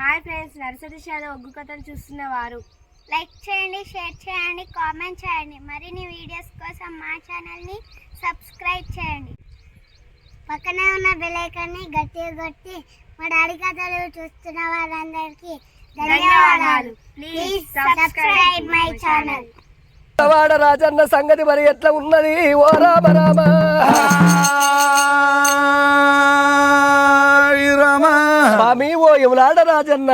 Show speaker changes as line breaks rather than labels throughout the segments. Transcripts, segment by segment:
Hi friends nursery షాలో ఒగ్గు కథలు చూస్తున్న వారు.
లైక్ చేయండి షేర్ చేయండి కామెంట్ చేయండి. మరిన్ని వీడియోస్ కోసం మా ఛానల్ని సబ్స్క్రైబ్ చేయండి. పక్కనే ఉన్న బెల్ ఐకాన్ని గట్టిగా కొట్టి మా డాడీ కథలు చూస్తున్న వారందరికీ ధన్యవాదాలు. ప్లీజ్ సబ్స్క్రైబ్ మై ఛానల్
వాడ రాజన్న సంగతి మరి ఎట్లా ఉన్నది? ఓ రామ రామ. స్వామి ఓ యములాడ రాజన్న.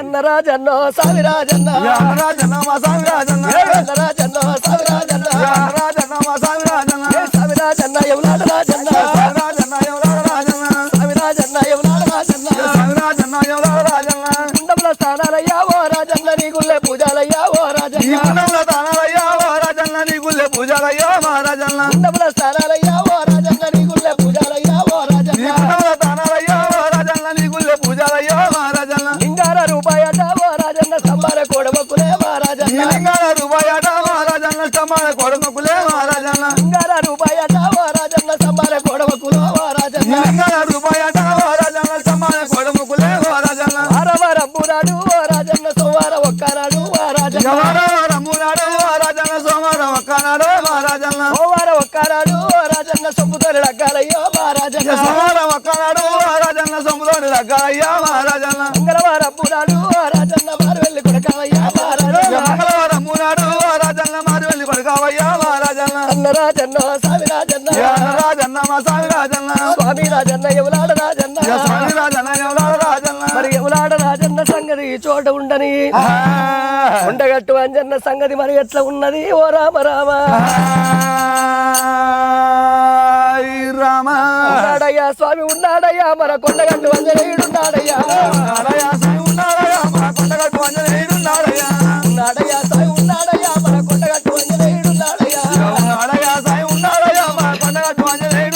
అన్న రాజన్న సామి రాజన్న. ఏ అన్న రాజన్న సామి రాజన్న. ఏ సామి రాజన్న యములాడ రాజన్న. సామి రాజన్న యములాడ రాజన్న. కుండముల స్థానాలయ్యా ఓ రాజన్న. నీ గుళ్ళే పూజాలయ్యా ఓ రాజన్న కుండముల స్థానాలయ్యా ఓ రాజన్న. నీ గుళ్ళే పూజాలయ్యా ఓ ఓ రాజన్న లింగార రూపాయట ఓ రాజన్న సంబార కోడమకులో ఓ రాజన్న వారవ రమ్మునాడు ఓ రాజన్న సోవార ఒక్కనాడు ఓ రాజన్న సోవార ఒక్కనాడు ఓ రాజన్న సొమ్ముతోని లగ్గాలయ్యో మా రాజన్న. మంగళవారం మూనాడు ఓ రాజన్న మారు వెళ్ళి కొడకావయ్యా మా రాజన్న. అన్న రాజన్న స్వామి రాజన్న. స్వామి రాజన్న. ఎవలాడ రాజన్న చోట ఉండని. ఉండగట్టు అంజన్న సంగతి మరి ఎట్లా ఉన్నది? ఓ రామ రామ. ఉన్నాడయ్యా స్వామి ఉన్నాడయ్యా మన కొండగట్టు అంజనేయుడు ఉన్నాడయ్యా. ఉన్నాడయ్యా స్వామి ఉన్నాడయ్యా మన కొండగట్టు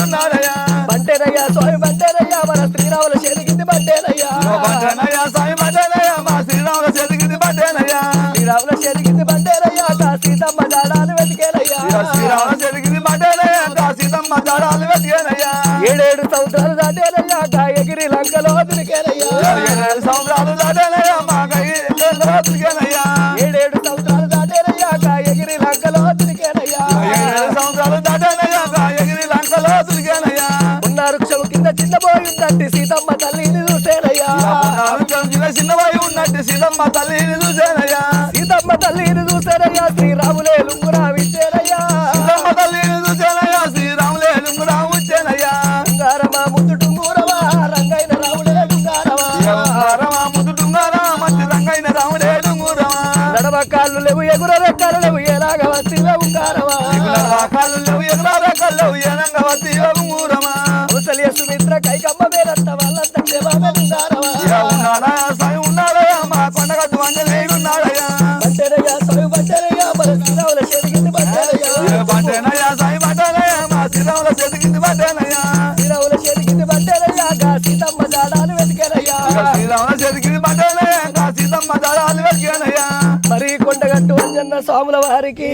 ఉన్నాడయ్యా. బంటేనయ్యా స్వామి బంటేనయ్యా మన శ్రీరాముల చేతికింది బంటేనయ్యా. శ్రీరాముల దిరికేనయ్యా ఏడేడు సంవత్సరాలు దాటేనయ్యా. కా ఎగిరి లంకలో దిరికేనయ్యా ఉన్న వృక్షం కింద చిన్న సీతమ్మ తల్లిని చూసేనయ్యా.
ఉన్నట్టు సీతమ్మ తల్లిని చూసేనయ్యా.
సీతమ్మ తల్లిని చూసేనయ్యా. శ్రీరాములే లుంగురా నడవ కాళ్ళు లేవు ఎగుర రెక్కలు లేవు ఎలాగ వస్తే ఉంగారమా?
కాళ్ళు లేవు ఎగరా కళ్ళు ఏనంగ వతి లుంగురమా
అవసలి సుమిత్ర కైకమ్మ వేరంత వాళ్ళంత ఉంగారమా?
ఉన్నాడా? సాయి ఉన్నాడయ్యా మా కొండగట్టు అంజనేయుడు ఉన్నాడయ్యా
బంటేనయ్యా సవి బంటేనయ్యా మన శ్రీరాముల చేతికింది బంటేనయ్యా
పట్టేనయ్యా సాయి పట్టేనయ్యా మా శ్రీరాముల చేతికింది పట్టేనయ్యా
శ్రీరాముల చేతికింది బంటేనయ్యా సీతమ్మ జాడాలు వెతికేనయ్యా.
శ్రీరాముల చేతికింది పట్టేనయ్యా
కొండగట్టు అంజన్న స్వాముల వారికి?